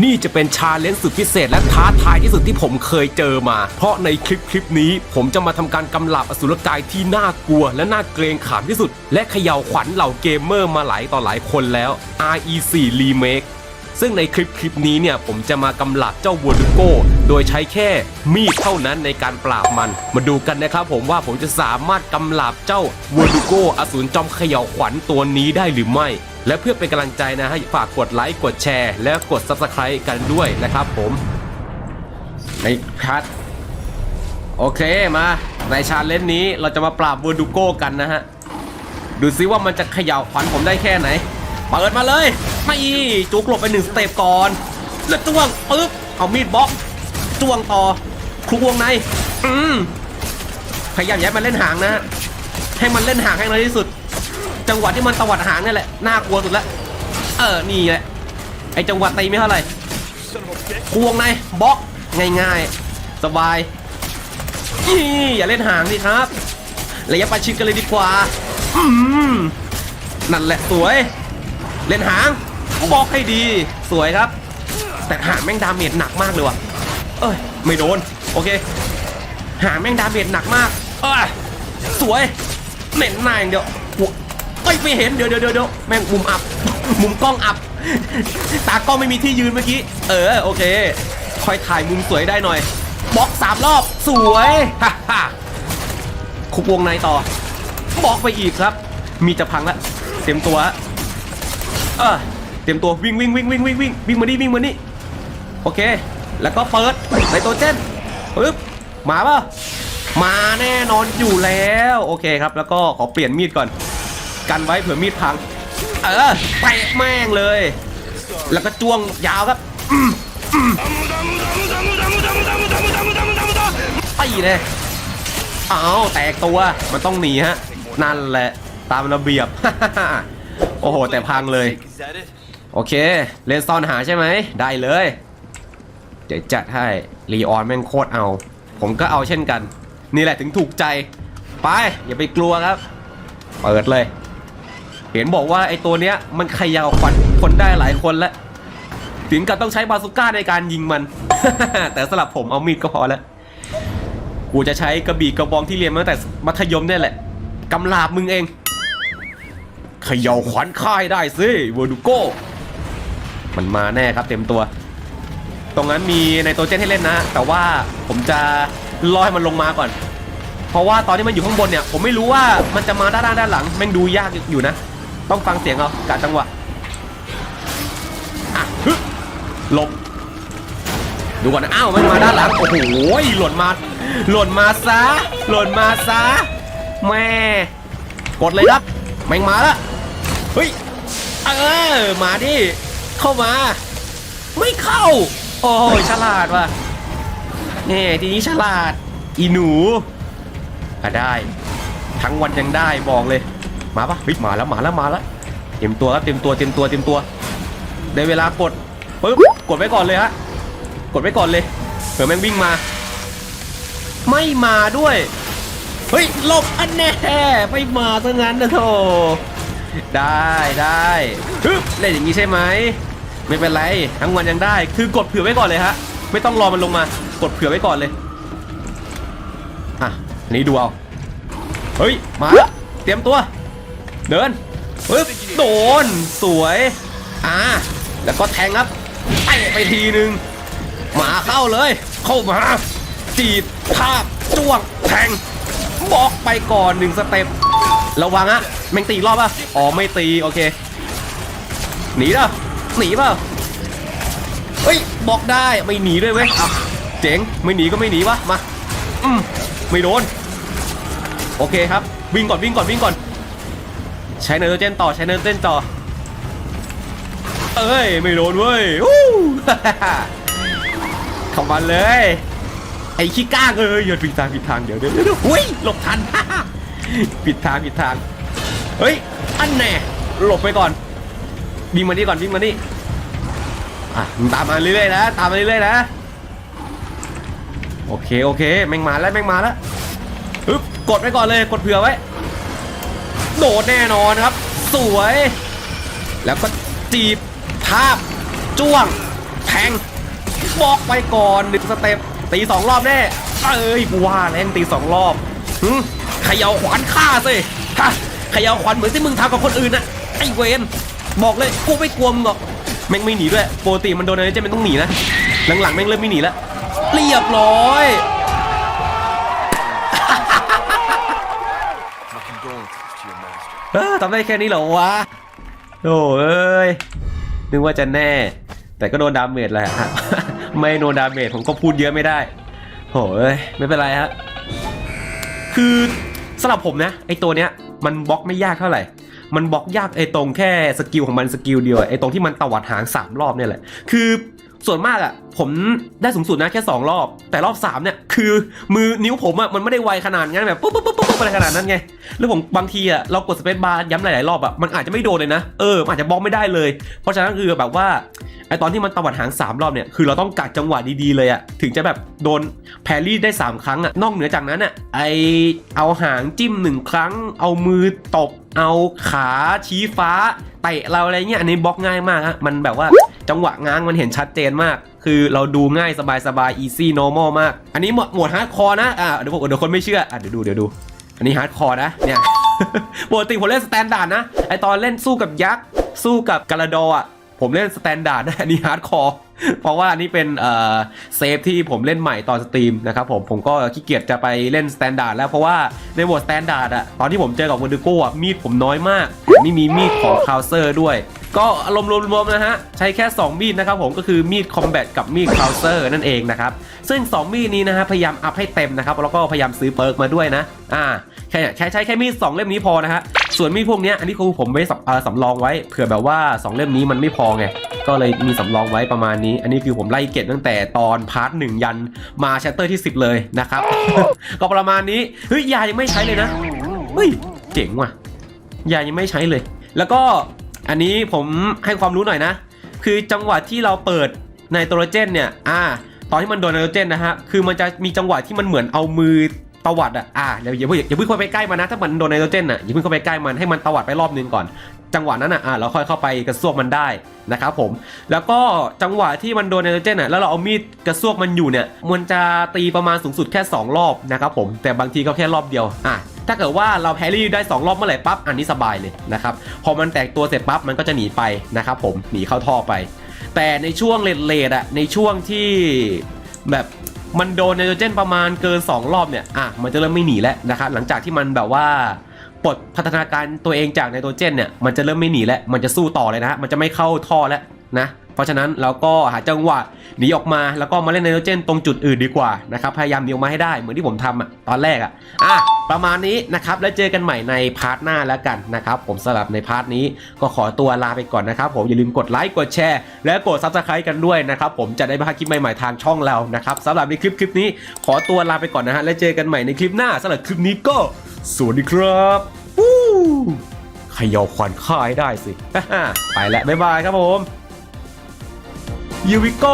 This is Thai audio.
นี่จะเป็นชาเลนจ์สุดพิเศษและท้าทายที่สุดที่ผมเคยเจอมา เพราะในคลิปคลิปนี้ ผมจะมาทำการกำลับอสุรกายที่น่ากลัว และน่าเกรงขามที่สุด และเขย่าขวัญเหล่าเกมเมอร์มาหลายต่อหลายคนแล้ว RE4 Remake ซึ่งในคลิปคลิปนี้เนี่ยผมจะมากำลับเจ้าวัวดูโก้ โดยใช้แค่มีดเท่านั้นในการปราบมัน มาดูกันนะครับผมว่าผมจะสามารถกำลับเจ้าวัวดูโก้อสูรจอมเขย่าขวัญตัวนี้ได้หรือไม่ และเพื่อเป็นกำลังใจนะฮะฝากกดไลค์กดแชร์ และกด Subscribe กันด้วยนะครับผมในคัดโอเคมาในชาเลนจ์นี้เราจะมาปราบวัวดูโก้กันนะฮะ ดูซิว่ามันจะเขย่าขวัญผมได้แค่ไหน เปิดมาเลยไม่จุกหลบไปหนึ่งสเต็ปก่อนแล้วจ้วงปึ๊บเอามีดบล็อกจ้วงต่อคลุกวงในอืมพยายามย่าให้มันเล่นหางนะให้มันเล่นหางให้น้อยที่สุด จังหวะที่มันตวัดหางนี่แหละน่ากลัวสุดละเออนี่แหละไอจังหวะตีไม่เท่าไหร่ควงในบล็อกง่ายๆ สบายนี่อย่าเล่นหางสิครับระยะประชิดกันเลยดีกว่าอืมนั่นแหละสวย เล่นหางบล็อกให้ดีสวยครับ แต่หางแม่งดาเมจหนักมากเลยว่ะเอ้ยไม่โดนโอเค หางแม่งดาเมจหนักมากเอ้ยสวยเน้นหน้าอย่างเดียว ยไม่เห็นเดี๋ยวเดี๋ยวเดี๋ยวแม่งมุมอับ มุมกล้องอับ ตากล้องไม่มีที่ยืนเมื่อกี้ เออโอเคคอยถ่ายมุมสวยได้หน่อยบล็อกสามรอบสวยฮ่าฮ่าคุกวงในต่อบล็อกไปอีกครับ มีจะพังล้วเต็มตัวเออเตรียมตัววิ่งวิ่งวิ่งวิ่งวิ่งวิ่งวิ่งมานี่วิ่งมานี่โอเค แล้วก็เปิดในตัวเจนปึ๊บมาป่ะมาแน่นอนอยู่แล้ว โอเคครับ แล้วก็ขอเปลี่ยนมีดก่อน กันไว้เผื่อมีดพัง เออเตะแม่งเลย แล้วก็จ้วงยาวครับอืมอืมไปเลยอ้าวแตกตัวมันต้องหนีฮะ นั่นแหละตามระเบียบ โอ้โห แต่พังเลย โอเค เลนซอนหาใช่ไหม ได้เลย เดี๋ยวจัดให้รีออนแม่งโคตรเอา ผมก็เอาเช่นกัน นี่แหละถึงถูกใจ ไป อย่าไปกลัวครับ เปิดเลย เห็นบอกว่าไอ้ตัวเนี้ยมันขย่าขวัญคนได้หลายคนแล้วถึงกับต้องใช้บาซูก้าในการยิงมัน แต่สำหรับผมเอามีดก็พอแล้วกูจะใช้กระบี่กระบองที่เรียนมาตั้งแต่มัธยมเนี่ยแหละกำลาบมึงเองขย่าขวัญค่ายได้สิเวอร์ดูโก้ มันมาแน่ครับเต็มตัว ตรงนั้นมีในตัวเจนให้เล่นนะ แต่ว่าผมจะรอให้มันลงมาก่อน เพราะว่าตอนที่มันอยู่ข้างบนเนี่ย ผมไม่รู้ว่ามันจะมาด้านหน้าด้านหลังแม่งดูยากอยู่นะ ต้องฟังเสียงเอากะจังหวะอะฮึหลบ ดูก่อนนะอ้าวมันมาด้านหลัง โอ้โหหล่นมา หล่นมาซะ หล่นมาซะ แม่ กดเลยครับแม่งมาล้วเฮ้ย เออ มาดิ เข้ามา ไม่เข้า โอ้ยฉลาดว่ะนี่ทีนี้ฉลาด อีหนูอะได้ ทั้งวันยังได้บอกเลย มาปะเฮ้ยมาแล้วมาแล้วมาแล้วเตรียมตัวครับเตรียมตัวเตรียมตัวเตรียมตัวได้เวลากดปึ๊บกดไว้ก่อนเลยฮะกดไว้ก่อนเลยเผื่อแม่งวิ่งมา ไม่มาด้วยเฮ้ยหลบอันแน่ไม่มาซะงั้นนะโธ่ได้ได้ฮึบเล่นอย่างนี้ใช่ไหมไม่เป็นไรทั้งวันยังได้ คือกดเผื่อไว้ก่อนเลยฮะไม่ต้องรอมันลงมากดเผื่อไว้ก่อนเลยอะนี้ดูเอาเฮ้ยมาแล้วเตรียมตัว เดินปึ๊บโดนสวยอ่าแล้วก็แทงครับเตะไปทีนึงหมาเข้าเลย เข้ามาจีบภาพจ้วงแทงบล็อกไปก่อนหนึ่งสเต็ประวังอะแม่งตีรอบป่ะอ๋อไม่ตีโอเคหนีเปล่าหนีเปล่าเฮ้ยบล็อกได้ไม่หนีด้วยเว้ยอะเจ๋งไม่หนีก็ไม่หนีวะมาอืมไม่โดนโอเคครับ วิ่งก่อนวิ่งก่อนวิ่งก่อน ใช้เนอร์เจนต่อใช้เนอร์เจนต่อ เอ้ย ไม่โดนเว้ยอู้เข้ามาเลย ไอ้ขี้ก้างเอ้ยอย่าผิดทางผิดทางเดี๋ยวเดี๋ยวเดี๋ยวหุ้ยหลบทันผิดทางผิดทาง เฮ้ย อันแน่ หลบไปก่อนวิ่งมานี่ก่อนวิ่งมานี่อะมึงตามมาเรื่อยๆนะตามมาเรื่อยๆนะ โอเคโอเคแม่งมาแล้วแม่งมาแล้วฮึบกดไว้ก่อนเลยกดเผื่อไว้ โดดแน่นอนครับ สวย แล้วก็จีบทาบจ้วงแทงบอกไปก่อนหนึ่งสเต็ปตีสองรอบแน่เอ้ยกูว่าแล้วตีสองรอบหึขย่าขวานฆ่าสิฮะขย่าขวานเหมือนที่มึงทำกับคนอื่นนะไอ้เวนบอกเลยกูไม่กลัวมึงหรอกแม่งไม่หนีด้วยปกติมันโดนอะไรเจะมันต้องหนีนะหลังๆแม่งเริ่มไม่หนีแล้วเรียบร้อย เออทำได้แค่นี้เหรอวะโอ้เอ้ยนึกว่าจะแน่ แต่ก็โดนดาเมจแหละฮะไม่โดนดาเมจผมก็พูดเยอะไม่ได้โอ้ยไม่เป็นไรฮะคือสำหรับผมนะไอตัวเนี้ยมันบล็อกไม่ยากเท่าไหร่ มันบล็อกยากไอตรงแค่สกิลของมันสกิลเดียวไอตรงที่มันตวัดหางสามรอบเนี่ยแหละ คือ ส่วนมากอะผมได้สูงสุดนะแค่ 2 รอบ แต่รอบ 3 เนี่ย คือมือนิ้วผมอะมันไม่ได้ไวขนาดนั้นแบบปุ๊บปุ๊บปุ๊บปุ๊บอะไรขนาดนั้นไง แล้วผมบางทีอะเรากดสเปซบาร์ย้ำหลาย ๆ รอบอะมันอาจจะไม่โดนเลยนะ เอออาจจะบล็อกไม่ได้เลย เพราะฉะนั้นคือแบบว่าไอตอนที่มันตวัดหาง 3 รอบเนี่ยคือเราต้องกัดจังหวะดี ๆ เลยอะถึงจะแบบโดนแพรรี่ได้ 3 ครั้งอะนอกเหนือจากนั้นอะไอเอาหางจิ้มหนึ่งครั้ง เอามือตบเอาขาชี้ฟ้าเตะเราอะไรเงี้ยอันนี้บล็อกง่ายมากฮะมันแบบว่า จังหวะง้างมันเห็นชัดเจนมาก คือเราดูง่ายสบายสบาย easy normal มาก อันนี้หมวดหมวดฮาร์ดคอร์นะอ่าเดี๋ยวผมเดี๋ยวคนไม่เชื่ออะเดี๋ยวดูเดี๋ยวดู อันนี้ฮาร์ดคอร์นะเนี่ยปกติผมเล่นสแตนดาร์ดนะไอตอนเล่นสู้กับยักษ์สู้กับกาลาดออะผมเล่นสแตนดาร์ดนะอันนี้ฮาร์ดคอร์ เพราะว่านนี้เป็นเอ่อเซฟที่ผมเล่นใหม่ตอนสตรีมนะครับผมผมก็ขี้เกียจจะไปเล่นสแตนดาร์ดแล้วเพราะว่าในโหมดสแตนดาร์ดอะตอนที่ผมเจอกับวันดูโก้อะมีดผมน้อยมาก นี่มีมีดของคาวเซอร์ด้วย ก็อารมณ์รวมๆนะฮะ ใช้แค่ 2 มีดนะครับผมก็คือมีดคอมแบทกับมีดคาวเซอร์นั่นเองนะครับ ซึ่ง 2 มีดนี้นะฮะพยายามอัพให้เต็มนะครับแล้วก็พยายามซื้อเปิร์กมาด้วยนะอ่าแค่แค่ใช้แค่มีดสองเล่มนี้พอนะฮะส่วนมีดพวกเนี้ยอันนี้คือผมไว้สำเอ่อสำรองไว้เผื่อแบบว่าสองเล่มนี้มันไม่พอไง ก็เลยมีสำรองไว้ประมาณนี้ อันนี้คือผมไล่เก็บตั้งแต่ตอนพาร์ทหนึ่งยันมาแชตเตอร์ที่ 10 เลยนะครับ ก็ประมาณนี้ เฮ้ยยายังไม่ใช้เลยนะ เฮ้ย เจ๋งว่ะ ยายังไม่ใช้เลย แล้วก็อันนี้ผมให้ความรู้หน่อยนะ คือจังหวะที่เราเปิดไนโตรเจนเนี่ย อ่า ตอนที่มันโดนไนโตรเจนนะฮะ คือมันจะมีจังหวะที่มันเหมือนเอามือตวัดอะ อ่าเดี๋ยวอย่าเพิ่งอย่าเพิ่งเข้าไปใกล้มันนะ ถ้ามันโดนไนโตรเจนอะอย่าเพิ่งเข้าไปใกล้มันให้มันตวัดไปรอบนึงก่อน จังหวะนั้นอะเราค่อยเข้าไปกระซวกมันได้นะครับผม แล้วก็จังหวะที่มันโดนไนโตรเจนอะแล้วเราเอามีดกระซวกมันอยู่เนี่ยมันจะตีประมาณสูงสุดแค่ 2 รอบนะครับผมแต่บางทีก็แค่รอบเดียวอะถ้าเกิดว่าเราแพรี่ได้ 2 รอบเมื่อไหร่ปั๊บอันนี้สบายเลยนะครับพอมันแตกตัวเสร็จปั๊บมันก็จะหนีไปนะครับผมหนีเข้าท่อไป แต่ในช่วงเลดเลดๆอะในช่วงที่แบบมันโดนไนโตรเจนประมาณเกิน 2 รอบเนี่ยอะมันจะเริ่มไม่หนีแล้วนะครับหลังจากที่มันแบบว่า ปลดพัฒนาการตัวเองจากไนโตรเจนเนี่ยมันจะเริ่มไม่หนีแล้วมันจะสู้ต่อเลยนะฮะมันจะไม่เข้าท่อแล้วนะเพราะฉะนั้นเราก็หาจังหวะหนีออกมาแล้วก็มาเล่นไนโตรเจนตรงจุดอื่นดีกว่านะครับพยายามหนีออกมาให้ได้เหมือนที่ผมทำอะตอนแรกอะอะประมาณนี้นะครับแล้วเจอกันใหม่ในพาร์ทหน้าแล้วกันนะครับผมสำหรับในพาร์ทนี้ก็ขอตัวลาไปก่อนนะครับผมอย่าลืมกดไลค์กดแชร์ และกดซับสไครต์กันด้วยนะครับผมจะได้ไม่พลาดคลิปใหม่ๆทางช่องเรานะครับสำหรับในคลิปคลิปนี้ขอตัวลาไปก่อนนะฮะแล้วเจอกันใหม่ในคลิปหน้าสำหรับคลิปนี้ก็ สวัสดีครับวู้ขยอควันค่ายได้สิ ไปแล้วบ๊ายบายครับผมยูวิโก